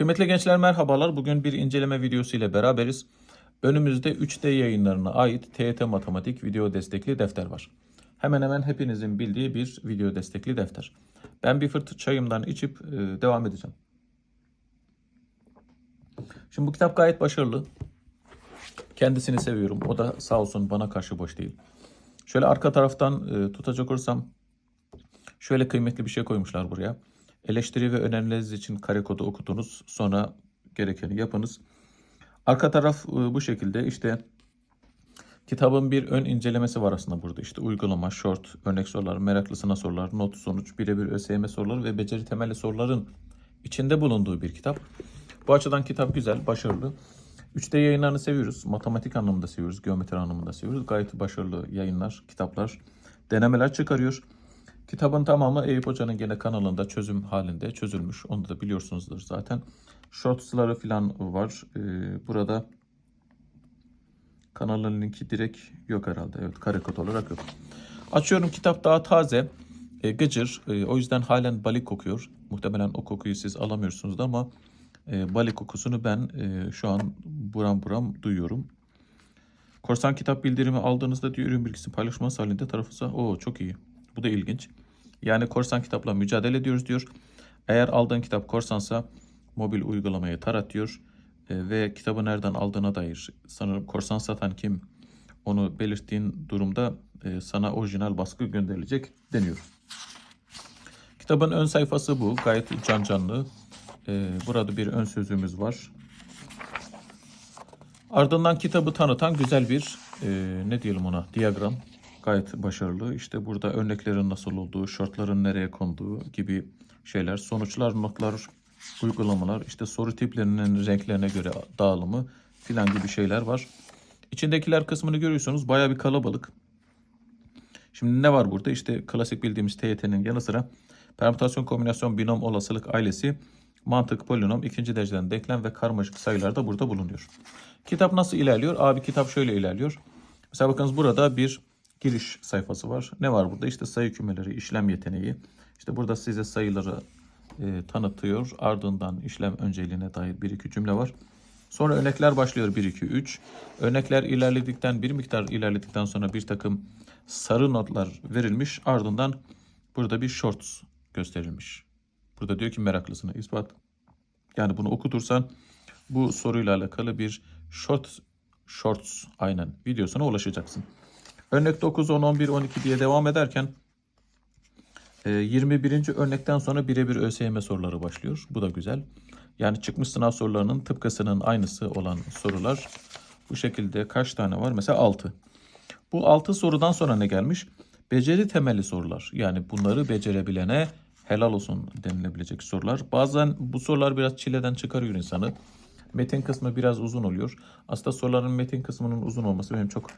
Kıymetli gençler merhabalar. Bugün bir inceleme videosu ile beraberiz. Önümüzde 3D yayınlarına ait TYT Matematik video destekli defter var. Hemen hemen hepinizin bildiği bir video destekli defter. Ben bir fırt çayımdan içip e, devam edeceğim. Şimdi bu kitap gayet başarılı. Kendisini seviyorum. O da sağ olsun bana karşı boş değil. Şöyle arka taraftan e, tutacak olursam şöyle kıymetli bir şey koymuşlar buraya. Eleştiri ve önerileriniz için kare kodu okutunuz. Sonra gerekeni yapınız. Arka taraf e, bu şekilde işte kitabın bir ön incelemesi var aslında burada. İşte uygulama, short, örnek sorular, meraklısına sorular, not sonuç, birebir ÖSYM soruları ve beceri temelli soruların içinde bulunduğu bir kitap. Bu açıdan kitap güzel, başarılı. 3D yayınlarını seviyoruz. Matematik anlamında seviyoruz, geometri anlamında seviyoruz. Gayet başarılı yayınlar, kitaplar, denemeler çıkarıyor. Kitabın tamamı Eyüp Hoca'nın gene kanalında çözüm halinde çözülmüş. Onu da biliyorsunuzdur zaten. Shorts'ları falan var. Ee, burada kanalın linki direkt yok herhalde. Evet kare kod olarak yok. Açıyorum kitap daha taze. E, gıcır. E, o yüzden halen balik kokuyor. Muhtemelen o kokuyu siz alamıyorsunuz ama e, balik kokusunu ben e, şu an buram buram duyuyorum. Korsan kitap bildirimi aldığınızda diyor ürün bilgisi paylaşması halinde tarafınıza o çok iyi. Bu da ilginç. Yani korsan kitapla mücadele ediyoruz diyor. Eğer aldığın kitap korsansa mobil uygulamayı tarat diyor. E, ve kitabı nereden aldığına dair sanırım korsan satan kim onu belirttiğin durumda e, sana orijinal baskı gönderilecek deniyor. Kitabın ön sayfası bu. Gayet can canlı. E, burada bir ön sözümüz var. Ardından kitabı tanıtan güzel bir e, ne diyelim ona diyagram. Gayet başarılı. İşte burada örneklerin nasıl olduğu, şortların nereye konduğu gibi şeyler, sonuçlar, notlar, uygulamalar, işte soru tiplerinin renklerine göre dağılımı filan gibi şeyler var. İçindekiler kısmını görüyorsunuz baya bir kalabalık. Şimdi ne var burada? İşte klasik bildiğimiz TYT'nin yanı sıra permütasyon, kombinasyon, binom, olasılık ailesi, mantık, polinom, ikinci dereceden denklem ve karmaşık sayılar da burada bulunuyor. Kitap nasıl ilerliyor? Abi kitap şöyle ilerliyor. Mesela bakınız burada bir giriş sayfası var. Ne var burada? İşte sayı kümeleri, işlem yeteneği. İşte burada size sayıları e, tanıtıyor. Ardından işlem önceliğine dair bir iki cümle var. Sonra örnekler başlıyor 1 2 3. Örnekler ilerledikten bir miktar ilerledikten sonra bir takım sarı notlar verilmiş. Ardından burada bir shorts gösterilmiş. Burada diyor ki meraklısına ispat. Yani bunu okutursan bu soruyla alakalı bir short shorts aynen videosuna ulaşacaksın. Örnek 9, 10, 11, 12 diye devam ederken 21. örnekten sonra birebir ÖSYM soruları başlıyor. Bu da güzel. Yani çıkmış sınav sorularının tıpkısının aynısı olan sorular. Bu şekilde kaç tane var? Mesela 6. Bu 6 sorudan sonra ne gelmiş? Beceri temelli sorular. Yani bunları becerebilene helal olsun denilebilecek sorular. Bazen bu sorular biraz çileden çıkarıyor insanı. Metin kısmı biraz uzun oluyor. Aslında soruların metin kısmının uzun olması benim çok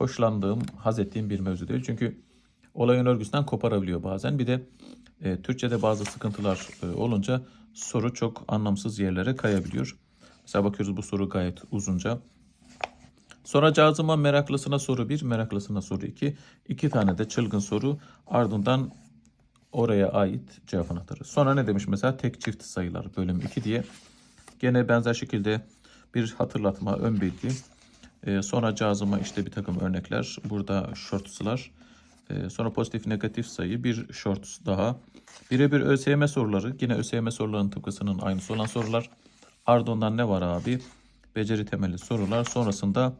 hoşlandığım, haz ettiğim bir mevzu değil. Çünkü olayın örgüsünden koparabiliyor bazen. Bir de e, Türkçe'de bazı sıkıntılar e, olunca soru çok anlamsız yerlere kayabiliyor. Mesela bakıyoruz bu soru gayet uzunca. Soracağızıma meraklısına soru 1, meraklısına soru 2. İki tane de çılgın soru. Ardından oraya ait cevap anahtarı. Sonra ne demiş mesela tek çift sayılar bölüm 2 diye. Gene benzer şekilde bir hatırlatma, ön bilgi. Ee, sonra cazıma işte bir takım örnekler. Burada shorts'lar. Ee, sonra pozitif negatif sayı bir shorts daha. Birebir ÖSYM soruları. Yine ÖSYM sorularının tıpkısının aynısı olan sorular. Ardından ne var abi? Beceri temelli sorular. Sonrasında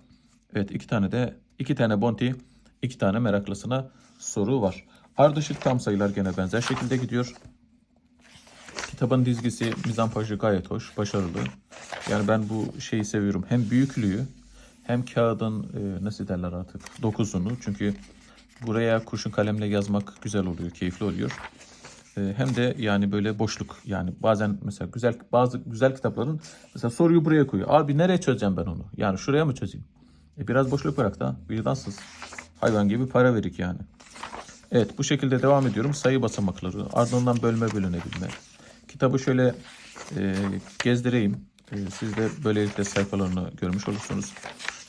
evet iki tane de iki tane bonti, iki tane meraklısına soru var. Ardışık tam sayılar gene benzer şekilde gidiyor. Kitabın dizgisi, mizampajı gayet hoş, başarılı. Yani ben bu şeyi seviyorum. Hem büyüklüğü hem kağıdın e, nasıl derler artık dokuzunu. Çünkü buraya kurşun kalemle yazmak güzel oluyor, keyifli oluyor. E, hem de yani böyle boşluk yani bazen mesela güzel bazı güzel kitapların mesela soruyu buraya koyuyor. Abi nereye çözeceğim ben onu? Yani şuraya mı çözeyim? E, biraz boşluk bırak da vicdansız. Hayvan gibi para verik yani. Evet bu şekilde devam ediyorum. Sayı basamakları, ardından bölme bölünebilme. Kitabı şöyle e, gezdireyim. E, siz de böylelikle sayfalarını görmüş olursunuz.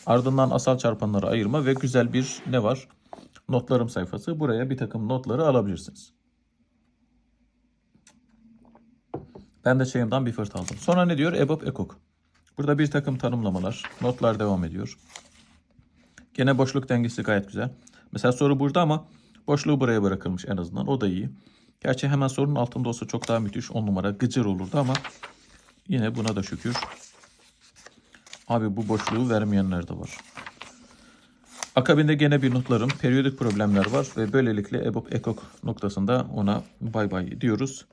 Ardından asal çarpanları ayırma ve güzel bir ne var? Notlarım sayfası. Buraya bir takım notları alabilirsiniz. Ben de çayımdan bir fırt aldım. Sonra ne diyor? EBOB EKOK. Burada bir takım tanımlamalar. Notlar devam ediyor. Gene boşluk dengesi gayet güzel. Mesela soru burada ama boşluğu buraya bırakılmış en azından. O da iyi. Gerçi hemen sorunun altında olsa çok daha müthiş. 10 numara gıcır olurdu ama yine buna da şükür. Abi bu boşluğu vermeyenler de var. Akabinde gene bir notlarım. Periyodik problemler var ve böylelikle EBOB EKOK noktasında ona bay bay diyoruz.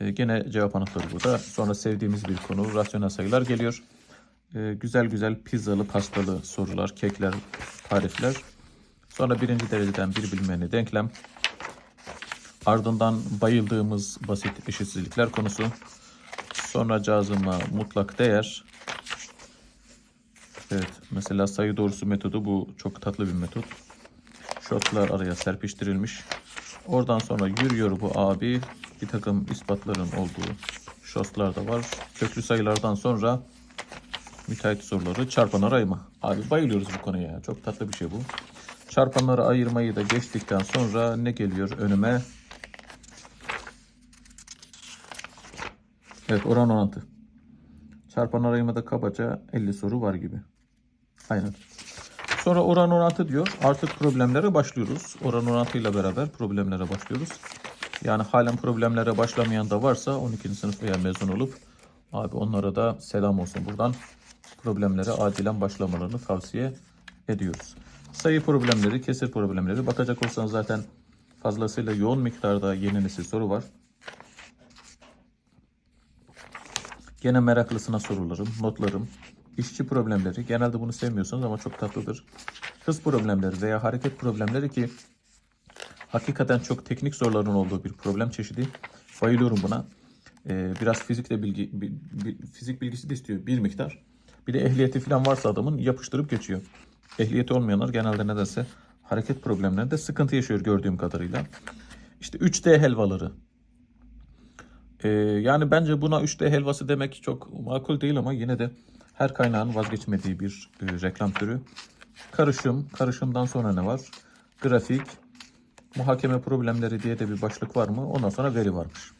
E, gene cevap anahtarı burada. Sonra sevdiğimiz bir konu rasyonel sayılar geliyor. E, güzel güzel pizzalı, pastalı sorular, kekler, tarifler. Sonra birinci dereceden bir bilmeni denklem. Ardından bayıldığımız basit eşitsizlikler konusu. Sonra cazıma mutlak değer. Mesela sayı doğrusu metodu bu çok tatlı bir metot. Şotlar araya serpiştirilmiş. Oradan sonra yürüyor bu abi. Bir takım ispatların olduğu şotlar da var. Köklü sayılardan sonra müteahhit soruları çarpanlara ayırma. Abi bayılıyoruz bu konuya ya. Çok tatlı bir şey bu. Çarpanları ayırmayı da geçtikten sonra ne geliyor önüme? Evet oran orantı. Çarpan arayımada kabaca 50 soru var gibi. Aynen. Sonra oran orantı diyor. Artık problemlere başlıyoruz. Oran orantıyla beraber problemlere başlıyoruz. Yani halen problemlere başlamayan da varsa 12. sınıf veya mezun olup abi onlara da selam olsun buradan. Problemlere acilen başlamalarını tavsiye ediyoruz. Sayı problemleri, kesir problemleri bakacak olsanız zaten fazlasıyla yoğun miktarda yeni nesil soru var. Gene meraklısına sorularım, notlarım, işçi problemleri. Genelde bunu sevmiyorsunuz ama çok tatlıdır. Hız problemleri veya hareket problemleri ki hakikaten çok teknik soruların olduğu bir problem çeşidi. Bayılıyorum buna. Ee, biraz fizikle bilgi, bi- bi- fizik bilgisi de istiyor bir miktar. Bir de ehliyeti falan varsa adamın yapıştırıp geçiyor. Ehliyeti olmayanlar genelde nedense hareket problemlerinde sıkıntı yaşıyor gördüğüm kadarıyla. İşte 3D helvaları. Ee, yani bence buna 3D helvası demek çok makul değil ama yine de her kaynağın vazgeçmediği bir e, reklam türü. Karışım, karışımdan sonra ne var? Grafik, muhakeme problemleri diye de bir başlık var mı? Ondan sonra veri varmış.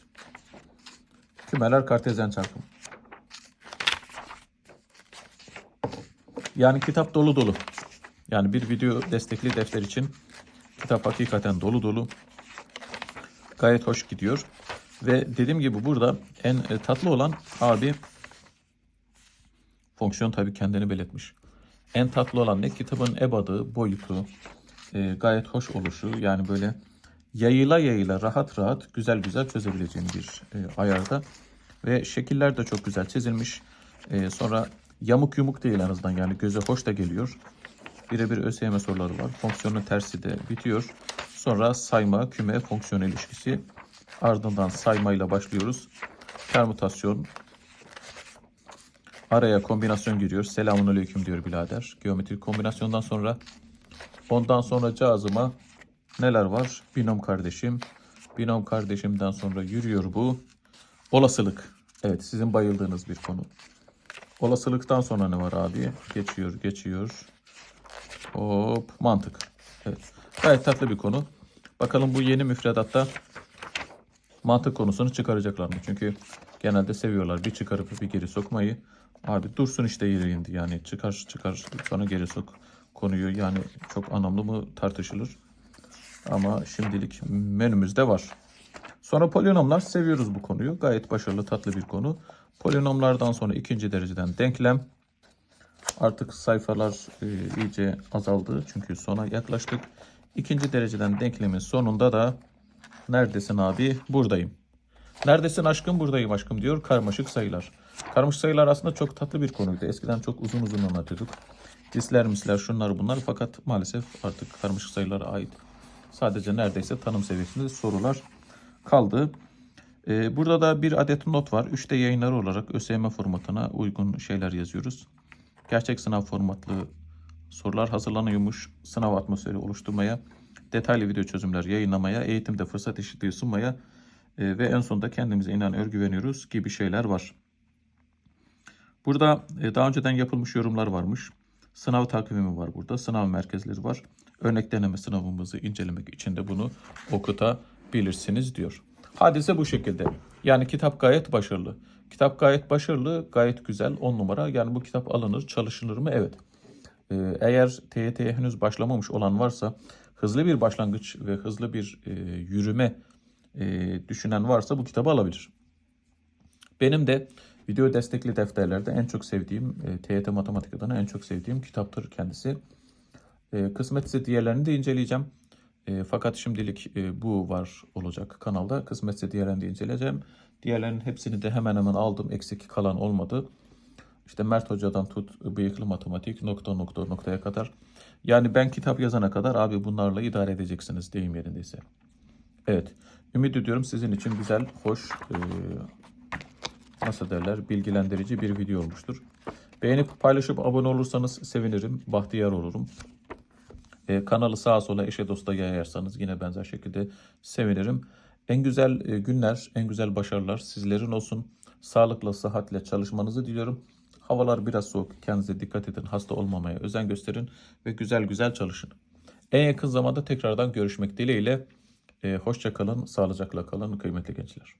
Kümeler kartezyen çarpım. Yani kitap dolu dolu. Yani bir video destekli defter için kitap hakikaten dolu dolu. Gayet hoş gidiyor. Ve dediğim gibi burada en e, tatlı olan abi fonksiyon tabii kendini belirtmiş. En tatlı olan ne? Kitabın ebadı, boyutu, e, gayet hoş oluşu. Yani böyle yayıla yayıla rahat rahat güzel güzel çözebileceğin bir e, ayarda. Ve şekiller de çok güzel çizilmiş. E, sonra yamuk yumuk değil en azından yani göze hoş da geliyor. Birebir ÖSYM soruları var. Fonksiyonun tersi de bitiyor. Sonra sayma, küme, fonksiyon ilişkisi. Ardından saymayla başlıyoruz. Permütasyon. Araya kombinasyon giriyor. Selamun aleyküm diyor birader. Geometrik kombinasyondan sonra ondan sonra cazıma neler var? Binom kardeşim. Binom kardeşimden sonra yürüyor bu. Olasılık. Evet sizin bayıldığınız bir konu. Olasılıktan sonra ne var abi? Geçiyor, geçiyor. Hop, mantık. Evet. Gayet tatlı bir konu. Bakalım bu yeni müfredatta mantık konusunu çıkaracaklar mı? Çünkü genelde seviyorlar bir çıkarıp bir geri sokmayı. Abi dursun işte yeri indi yani çıkar çıkar sonra geri sok konuyu yani çok anlamlı mı tartışılır. Ama şimdilik menümüzde var. Sonra polinomlar seviyoruz bu konuyu. Gayet başarılı tatlı bir konu. Polinomlardan sonra ikinci dereceden denklem. Artık sayfalar e, iyice azaldı çünkü sona yaklaştık. İkinci dereceden denklemin sonunda da neredesin abi? Buradayım. Neredesin aşkım? Buradayım aşkım diyor. Karmaşık sayılar. Karmaşık sayılar aslında çok tatlı bir konuydu. Eskiden çok uzun uzun anlatıyorduk. Disler misler şunlar bunlar fakat maalesef artık karmaşık sayılara ait sadece neredeyse tanım seviyesinde sorular kaldı. Ee, burada da bir adet not var. 3D yayınları olarak ÖSYM formatına uygun şeyler yazıyoruz. Gerçek sınav formatlı sorular hazırlanıyormuş. Sınav atmosferi oluşturmaya, detaylı video çözümler yayınlamaya, eğitimde fırsat eşitliği sunmaya e, ve en sonunda kendimize inan örgüveniyoruz gibi şeyler var. Burada e, daha önceden yapılmış yorumlar varmış. Sınav takvimi var burada. Sınav merkezleri var. Örnek deneme sınavımızı incelemek için de bunu okutabilirsiniz diyor. Hadise bu şekilde. Yani kitap gayet başarılı. Kitap gayet başarılı, gayet güzel, 10 numara. Yani bu kitap alınır, çalışılır mı? Evet. Ee, eğer TYT'ye henüz başlamamış olan varsa, hızlı bir başlangıç ve hızlı bir e, yürüme e, düşünen varsa bu kitabı alabilir. Benim de video destekli defterlerde en çok sevdiğim, e, TYT matematik adına en çok sevdiğim kitaptır kendisi. E, kısmetse diğerlerini de inceleyeceğim. E, fakat şimdilik e, bu var olacak kanalda. Kısmetse diğerlerini de inceleyeceğim. Diğerlerinin hepsini de hemen hemen aldım. Eksik kalan olmadı. İşte Mert Hoca'dan tut bıyıklı matematik nokta nokta noktaya kadar. Yani ben kitap yazana kadar abi bunlarla idare edeceksiniz deyim yerindeyse. Evet. Ümit ediyorum sizin için güzel, hoş, e, nasıl derler, bilgilendirici bir video olmuştur. Beğenip paylaşıp abone olursanız sevinirim, bahtiyar olurum. E, kanalı sağa sola eşe dosta yayarsanız yine benzer şekilde sevinirim. En güzel e, günler, en güzel başarılar sizlerin olsun. Sağlıkla, sıhhatle çalışmanızı diliyorum. Havalar biraz soğuk. Kendinize dikkat edin. Hasta olmamaya özen gösterin ve güzel güzel çalışın. En yakın zamanda tekrardan görüşmek dileğiyle. E, hoşça kalın, sağlıcakla kalın kıymetli gençler.